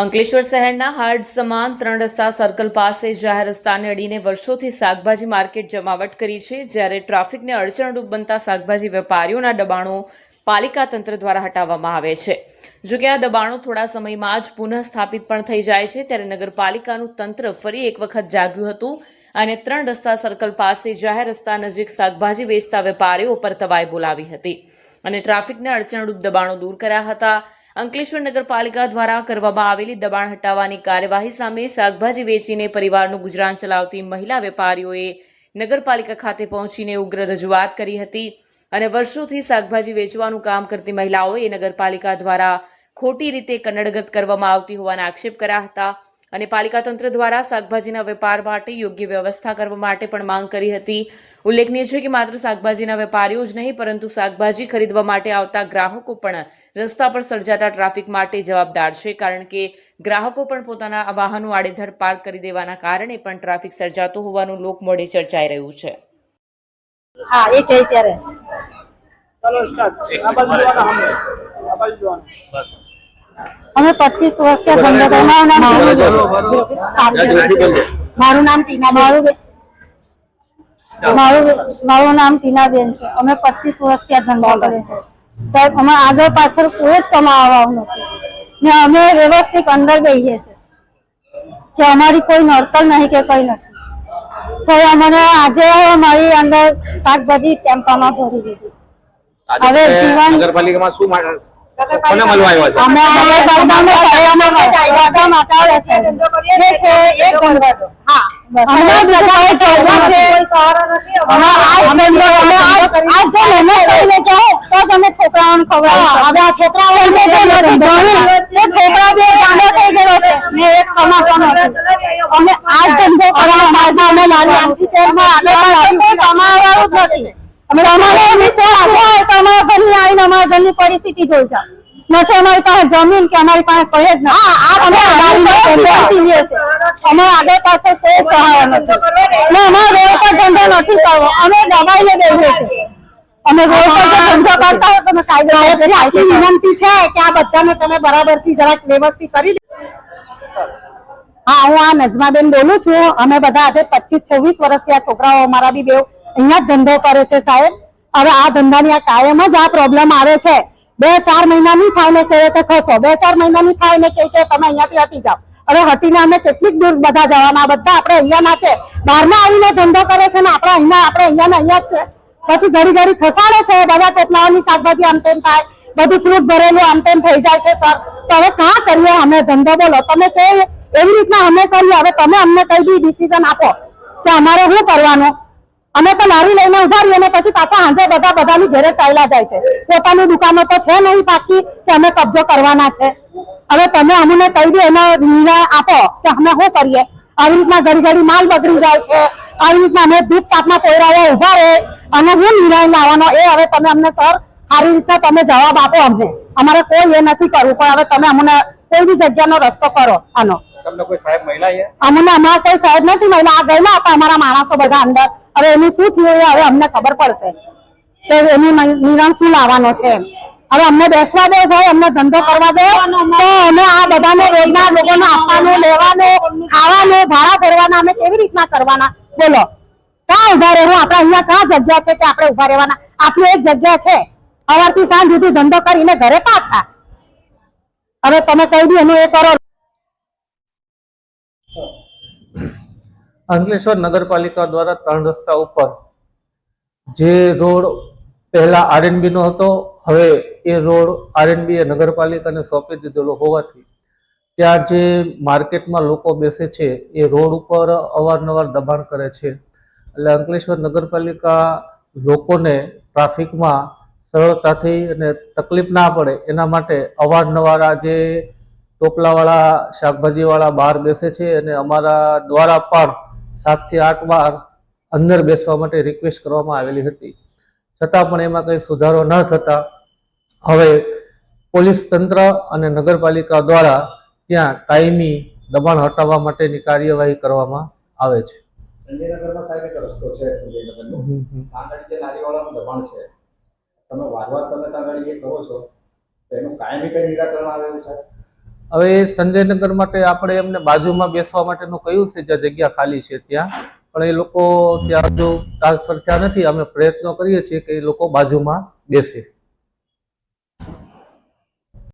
અંકલેશ્વર શહેરના હાર્ડ સમાન ત્રણ રસ્તા સર્કલ પાસે જાહેર રસ્તાને અડીને વર્ષોથી શાકભાજી માર્કેટ જમાવટ કરી છે, જ્યારે ટ્રાફિકને અડચણરૂપ બનતા શાકભાજી વેપારીઓના દબાણો પાલિકા તંત્ર દ્વારા હટાવવામાં આવે છે. જો કે આ દબાણો થોડા સમયમાં જ પુનઃ સ્થાપિત પણ થઈ જાય છે, ત્યારે નગરપાલિકાનું તંત્ર ફરી એક વખત જાગ્યું હતું અને ત્રણ રસ્તા સર્કલ પાસે જાહેર રસ્તા નજીક શાકભાજી વેચતા વેપારીઓ પર તવાઈ બોલાવી હતી અને ટ્રાફિકને અડચણરૂપ દબાણો દૂર કર્યા હતા. અંકલેશ્વર નગરપાલિકા દ્વારા કરવામાં આવેલી દબાણ હટાવવાની કાર્યવાહી સામે શાકભાજી વેચીને પરિવારનું ગુજરાન ચલાવતી મહિલા વેપારીઓએ નગરપાલિકા ખાતે પહોંચીને ઉગ્ર રજૂઆત કરી હતી અને વર્ષોથી શાકભાજી વેચવાનું કામ કરતી મહિલાઓએ નગરપાલિકા દ્વારા ખોટી રીતે કન્નડગત કરવામાં આવતી હોવાના આક્ષેપ કર્યા હતા. અને પાલિકા તંત્ર દ્વારા શાકભાજીના વેપાર માટે યોગ્ય વ્યવસ્થા કરવા માટે પણ માંગ કરી હતી. ઉલ્લેખનીય છે કે માત્ર શાકભાજીના વેપારીઓ જ નહીં પરંતુ શાકભાજી ખરીદવા માટે આવતા ગ્રાહકો પણ રસ્તા પર સર્જાતા ટ્રાફિક માટે જવાબદાર છે કારણ કે ગ્રાહકો પણ પોતાના વાહનો આડેધડ પાર્ક કરી દેવાના કારણે પણ ટ્રાફિક સર્જાતો હોવાનું લોકમોઢે ચર્ચાઈ રહ્યું છે. હા એ કહે ત્યારે. ચાલો સ્ટાર્ટ આ બાજુ જોવાના અમે આ બાજુ જોવાના અમે પચીસ વર્ષથી ધંધો મારું નામ ટીના મારું મારું મારું નામ ટીનાબેન છે. અમે પચીસ વર્ષથી આ ધંધો કરીએ છીએ. સાહેબ અમે આગળ પાછળ કોઈ જ કમાવાનું નથી. ને અમે વ્યવસ્થિત અંદર બેસીએ છીએ. કે અમારી કોઈ નડતર નહીં કે કઈ નથી. તો અમને આજે મારી અંદર શાકભાજી ટેમ્પામાં ભરી દીધી. હવે જીવન નગરપાલિકામાં શું કોને મળવા આવ્યા છે. અમે અમે ગામડામાં ફરવામાં રજા માટે આવ્યા છે. એ ગણવાડો. હા. બસ. અમે જગ્યાએ છે. અમે આ ધંધો- અમે આ- આ જો મહેનત કરીને જાઓ તો તમે છોકરાઓને ખવડાવો. હવે આ છોકરાઓ નથી ભણ્યું, છોકરા બે ગાંડા થઈ ગયો છે. ને એક કમાતો અમે આ ધંધો કરવા માટે અમે તેમાં આગળ જ નથી. અમે અમારો વિશ્વાસ હોય તો અમારા ઘરની આવીને અમારા ઘરની પરિસ્થિતિ જોઈ જાઓ. નથી અમારી પાસે જમીન કે અમારી પાસે કઈ જ નથી. અમે આગળ પાસે કોઈ સહાય નથી. ને રોડ પર ધંધો નથી કરવો. અમે દબાઈને બેસીએ છીએ. અમે રોડ પર ધંધો કરતા હોય તો અમે કાયદેસર વિનંતી છે કે આ બધાને તમે બરાબરથી જરાક વ્યવસ્થિત કરી દે. હા હું આ નજમાબેન બોલું છું. અમે બધા આજે પચીસ છવ્વીસ વર્ષથી આ છોકરાઓ અમારા બી બેવ અહીંયા જ ધંધો કરે છે સાહેબ. હવે આ ધંધાની આ કાયમ જ આ પ્રોબ્લેમ આવે છે. બે ચાર મહિનાની થાય ને કહે કે ખસો. બે ચાર મહિનાની થાય ને કહે કે તમે અહીંયાથી હટી જાઓ. હવે હટીને અમે કેટલીક દૂર બધા જવાના. બધા આપણે અહીંયાના છે. બહારના આવીને ધંધો કરે છે ને આપણે અહીંયા આપણે અહીંયાના અહીંયા જ છે. પછી ઘડી ઘડી ખસાડે છે બધા ટોપલાઓની શાકભાજી આમ તેમ થાય. બધું ફ્રૂટ ભરેલું આમ તેમ થઈ જાય છે સર તો હવે કાં કરીએ અમે ધંધો? બોલો, તમે કે એવી રીતના અમે કરીએ? હવે તમે અમને કઈ બી ડિસિઝન આપો કે અમારે શું કરવાનું? અમે તો લારી લઈને ઊભા રહીએ અને પછી પાછા હાંજે બધા બધાની ઘરે ચાલ્યા જાય છે. પોતાની દુકાનો તો છે નહીં પાકી કે અમે કબજો કરવાના છે. હવે તમે અમને કઈ બી એનો નિર્ણય આપો કે અમે શું કરીએ? આવી રીતના ઘડી ઘડી માલ બગડી જાય છે. આવી રીતના અમે ધૂપ તાપમાં કોયરાવા ઊભા રહે. અને હું નિર્ણય લાવવાનો એ હવે તમે અમને સર સારી રીતના તમે જવાબ આપો અમને. અમારે કોઈ એ નથી કરવું પણ હવે તમે અમને કોઈ બી જગ્યાનો રસ્તો કરો આનો. તમને કોઈ સાહેબ મહિલા છે અમને અમારા કોઈ સાહેબ નથી મહિલા આ ગયેલા હતા અમારા માણસો બધા અંદર. હવે એનું શું થયું એ હવે અમને ખબર પડશે કે એનું નિ- નિદાન શું લાવવાનો છે. હવે અમને બેસવા દે, ભાઈ, અમને ધંધો કરવા દે, તો અમે આ બધાને રોજના લોકોને આપવાનું, લેવાનું, ખાવાનું, ભાડા ભરવાના, અમે કેવી રીતના કરવાના? બોલો. ક્યાં ઊભા રહેવું? આપણે અહીંયા ક્યાં જગ્યા છે કે આપણે ઊભા રહેવાના? આપણી એક જગ્યા છે. સવારથી સાંજ સુધી ધંધો કરીને ઘરે પાછા. હવે તમે કહી દો એનું એ કરો. અંકલેશ્વર નગરપાલિકા દ્વારા ત્રણ રસ્તા ઉપર જે રોડ પહેલા આરએનબી નો હતો, હવે એ રોડ આરએનબી એ નગરપાલિકાને સોંપી દીધેલો હોવાથી ત્યાં જે માર્કેટમાં લોકો બેસે છે, એ રોડ ઉપર અવારનવાર દબાણ કરે છે. એટલે અંકલેશ્વર નગરપાલિકા લોકોને ટ્રાફિકમાં સરળતાથી અને તકલીફ ના પડે એના માટે અવારનવાર આ જે ટોપલાવાળા, શાકભાજીવાળા બહાર બેસે છે અને અમારા દ્વારા પણ સાતથી આઠ વાર અંદર બેસવા માટે રિક્વેસ્ટ કરવામાં આવેલી હતી. છતાં પણ એમાં કંઈ સુધારો ન થતા હવે પોલીસ તંત્ર અને નગરપાલિકા દ્વારા ત્યાં કાયમી દબાણ હટાવવા માટેની કાર્યવાહી કરવામાં આવે છે. સંજયનગરમાં સાહેબ એક રસ્તો છે સંજયનગરનો. ત્યાં આગળ જે લારીવાળાનું દબાણ છે. તમે વાર વાર તમે ત્યાં આગળ એ કરો છો તો એનું કાયમી કઈ નિરાકરણ આવે એવું સાહેબ? હવે સંજયનગર માટે આપણે એમને બાજુમાં બેસવા માટેનું કહ્યું છે? જ્યાં જગ્યા ખાલી છે ત્યાં. પણ એ લોકો ત્યાં જો ટ્રાન્સફર થયા નથી. અમે પ્રયત્નો કરીએ છીએ કે એ લોકો બાજુમાં બેસે.